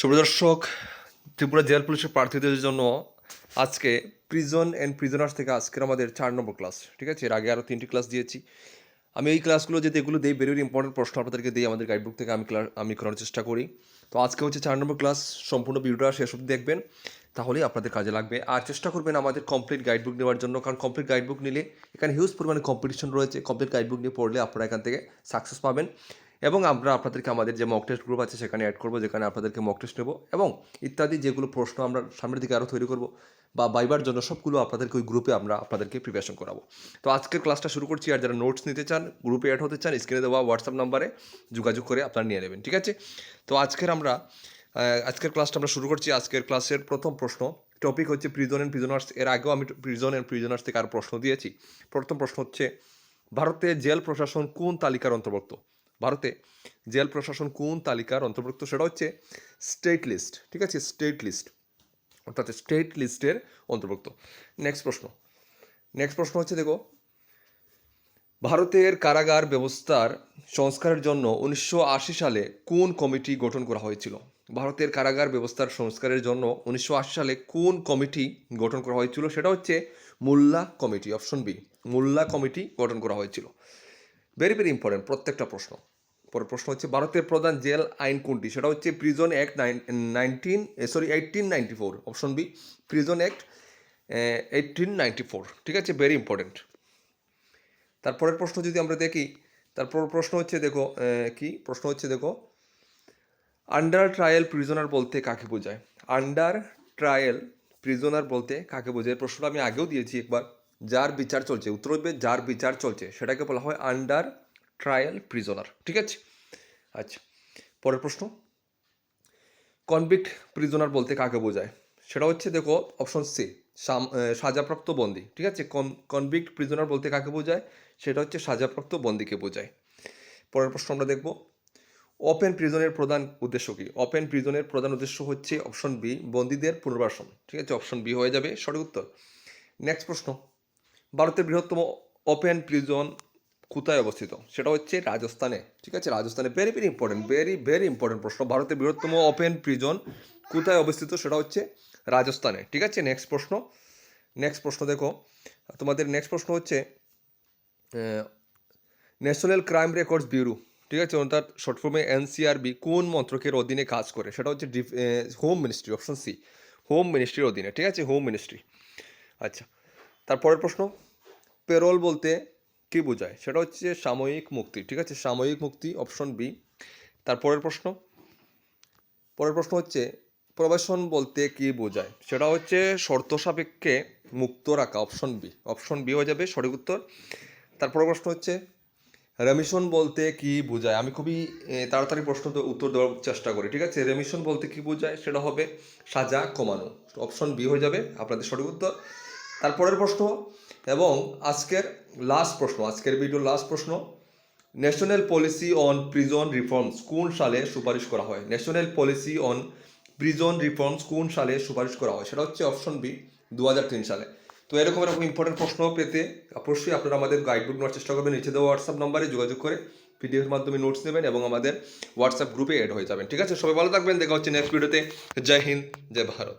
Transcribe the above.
সুপ্রদর্শক, Tripura jail পুলিশের প্রার্থীদের জন্য আজকে প্রিজন অ্যান্ড প্রিজনার্স থেকে আজকের আমাদের চার নম্বর ক্লাস ঠিক আছে? এর আগে আরও তিনটি ক্লাস দিয়েছি। আমি এই ক্লাসগুলো যদি এগুলো দিই ভেরি ইম্পর্টেন্ট প্রশ্ন আপনাদেরকে দিই আমাদের গাইডবুক থেকে, আমি ক্লাস আমি করার চেষ্টা করি। তো আজকে হচ্ছে চার নম্বর ক্লাস সম্পূর্ণ ভিডিওটা অবধি দেখবেন, তাহলেই আপনাদের কাজে লাগবে। আর চেষ্টা করবেন আমাদের কমপ্লিট গাইডবুক নেওয়ার জন্য, কারণ কমপ্লিট গাইডবুক নিলে এখানে হিউজ পরিমাণে কম্পিটিশন রয়েছে। কমপ্লিট গাইডবুক নিয়ে পড়লে আপনারা এখান থেকে সাকসেস পাবেন। এবং আমরা আপনাদেরকে আমাদের যে মক টেস্ট গ্রুপ আছে সেখানে অ্যাড করব, যেখানে আপনাদেরকে মক টেস্ট নেব এবং ইত্যাদি যেগুলো প্রশ্ন আমরা সামনের দিকে আরও তৈরি করব বা বাইবার জন্য সবগুলো আপনাদেরকে ওই গ্রুপে আমরা আপনাদেরকে প্রিপারেশন করাবো। তো আজকের ক্লাসটা শুরু করছি, আর যারা নোটস নিতে চান গ্রুপে অ্যাড হতে চান স্ক্রিনে দেওয়া হোয়াটসঅ্যাপ নাম্বারে যোগাযোগ করে আপনারা নিয়ে নেবেন, ঠিক আছে? তো আজকের আমরা আজকের ক্লাসটা আমরা শুরু করছি। আজকের ক্লাসের প্রথম প্রশ্ন টপিক হচ্ছে প্রিজন অ্যান্ড প্রিজনার্স এর আগেও আমি প্রিজন অ্যান্ড প্রিজনার্স থেকে আরও প্রশ্ন দিয়েছি। প্রথম প্রশ্ন হচ্ছে ভারতে জেল প্রশাসন কোন তালিকার অন্তর্ভুক্ত? ভারতে জেল প্রশাসন কোন তালিকার অন্তর্ভুক্ত? সেটা হচ্ছে স্টেট লিস্ট, ঠিক আছে? স্টেট লিস্ট, অর্থাৎ স্টেট লিস্টের অন্তর্ভুক্ত। নেক্সট প্রশ্ন। নেক্সট প্রশ্ন হচ্ছে, দেখো, ভারতের কারাগার ব্যবস্থার সংস্কারের জন্য উনিশশো আশি সালে কোন কমিটি গঠন করা হয়েছিল? ভারতের কারাগার ব্যবস্থার সংস্কারের জন্য উনিশশো আশি সালে কোন কমিটি গঠন করা হয়েছিল? সেটা হচ্ছে Mulla committee, option B, Mulla committee গঠন করা হয়েছিল। ভেরি ভেরি ইম্পর্টেন্ট প্রত্যেকটা প্রশ্ন। পরের প্রশ্ন হচ্ছে, ভারতের প্রধান জেল আইন কোনটি? সেটা হচ্ছে prison act nineteen sorry eighteen ninety four option B prison act eighteen ninety four ঠিক আছে? ভেরি ইম্পর্টেন্ট তারপরের প্রশ্ন যদি আমরা দেখি, তারপর প্রশ্ন হচ্ছে, দেখো কি? প্রশ্ন হচ্ছে, দেখো আন্ডার ট্রায়াল প্রিজনার বলতে কাকে বোঝায়? আন্ডার ট্রায়াল প্রিজনার বলতে কাকে বোঝায়? প্রশ্নটা আমি আগেও দিয়েছি একবার। যার বিচার চলছে, উত্তর হবে যার বিচার চলছে, সেটাকে বলা হয় আন্ডার ট্রায়াল প্রিজনার ঠিক আছে? আচ্ছা পরের প্রশ্ন। কনভিক্ট প্রিজনার বলতে কাকে বোঝায়? সেটা হচ্ছে, দেখো অপশন সি সাজাপ্রাপ্ত বন্দি, ঠিক আছে? কনভিক্ট প্রিজনার বলতে কাকে বোঝায়? সেটা হচ্ছে সাজাপ্রাপ্ত বন্দিকে বোঝায়। পরের প্রশ্ন আমরা দেখব। ওপেন প্রিজনের প্রধান উদ্দেশ্য কী? ওপেন প্রিজনের প্রধান উদ্দেশ্য হচ্ছে অপশন বি বন্দীদের পুনর্বাসন, ঠিক আছে? অপশন বি হয়ে যাবে, সঠিক উত্তর। নেক্সট প্রশ্ন। ভারতের বৃহত্তম ওপেন প্রিজন কোথায় অবস্থিত? সেটা হচ্ছে রাজস্থানে। ঠিক আছে? রাজস্থানে very very important very very important প্রশ্ন। ভারতের বৃহত্তম ওপেন প্রিজন কোথায় অবস্থিত? সেটা হচ্ছে রাজস্থানে। ঠিক আছে? নেক্সট প্রশ্ন। নেক্সট প্রশ্ন দেখো। তোমাদের নেক্সট প্রশ্ন হচ্ছে ন্যাশনাল ক্রাইম রেকর্ডস ব্যুরো ঠিক আছে? অর্থাৎ শর্ট ফর্মে এনসিআরবি কোন মন্ত্রকের অধীনে কাজ করে? সেটা হচ্ছে home ministry option C home মিনিস্ট্রির অধীনে। ঠিক আছে? হোম মিনিস্ট্রি আচ্ছা। তারপরের প্রশ্ন, পেরোল বলতে কী বোঝায়? সেটা হচ্ছে সাময়িক মুক্তি, ঠিক আছে? সাময়িক মুক্তি অপশন বি তারপরের প্রশ্ন, পরের প্রশ্ন হচ্ছে প্রবেশন বলতে কি বোঝায়? সেটা হচ্ছে শর্ত সাপেক্ষে মুক্ত রাখা অপশন বি অপশন বি হয়ে যাবে সঠিক উত্তর। তারপরের প্রশ্ন হচ্ছে, রেমিশন বলতে কি বোঝায়? আমি খুবই তাড়াতাড়ি প্রশ্ন উত্তর দেওয়ার চেষ্টা করি, ঠিক আছে? রেমিশন বলতে কি বোঝায়? সেটা হবে সাজা কমানো। অপশন বি হয়ে যাবে, আপনাদের সঠিক উত্তর। তারপরের প্রশ্ন এবং আজকের লাস্ট প্রশ্ন, আজকের ভিডিওর লাস্ট প্রশ্ন। National policy on prison reforms কোন সালে সুপারিশ করা হয়? National policy on prison reforms কোন সালে সুপারিশ করা হয়? সেটা হচ্ছে অপশন বি দু হাজার তিন সালে। তো এরকম এরকম ইম্পর্টেন্ট প্রশ্ন পেতে অবশ্যই আপনারা আমাদের গাইডবুক নেওয়ার চেষ্টা করবেন। নিচে দেওয়া হোয়াটসঅ্যাপ নাম্বারে যোগাযোগ করে পিডিএফের মাধ্যমে নোটস নেবেন এবং আমাদের হোয়াটসঅ্যাপ গ্রুপে অ্যাড হয়ে যাবেন। ঠিক আছে? সবাই ভালো থাকবেন। দেখা হচ্ছে নেক্সট ভিডিওতে জয় হিন্দ, জয় ভারত।